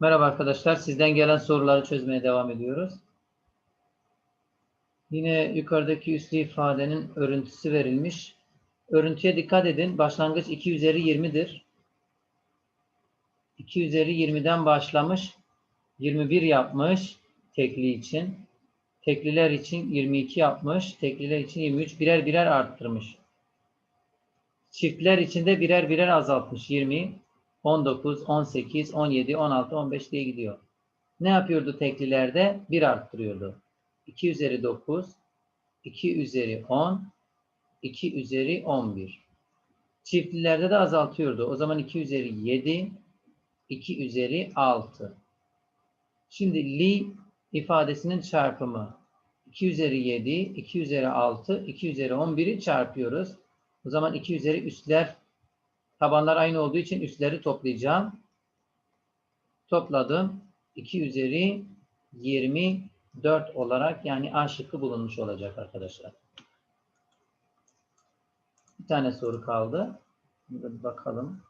Merhaba arkadaşlar. Sizden gelen soruları çözmeye devam ediyoruz. Yine yukarıdaki üslü ifadenin örüntüsü verilmiş. Örüntüye dikkat edin. Başlangıç 2 üzeri 20'dir. 2 üzeri 20'den başlamış. 21 yapmış tekli için. Tekliler için 22 yapmış. Tekliler için 23 birer birer arttırmış. Çiftler içinde birer birer azaltmış. 20, 19, 18, 17, 16, 15 diye gidiyor. Ne yapıyordu teklilerde? 1 arttırıyordu. 2 üzeri 9, 2 üzeri 10, 2 üzeri 11. Çiftlilerde de azaltıyordu. O zaman 2 üzeri 7, 2 üzeri 6. Şimdi li ifadesinin çarpımı 2 üzeri 7, 2 üzeri 6, 2 üzeri 11'i çarpıyoruz. O zaman 2 üzeri üstler tabanlar aynı olduğu için üstleri toplayacağım. Topladım. 2 üzeri 24 olarak yani A şıkkı bulunmuş olacak arkadaşlar. Bir tane soru kaldı. Bakalım.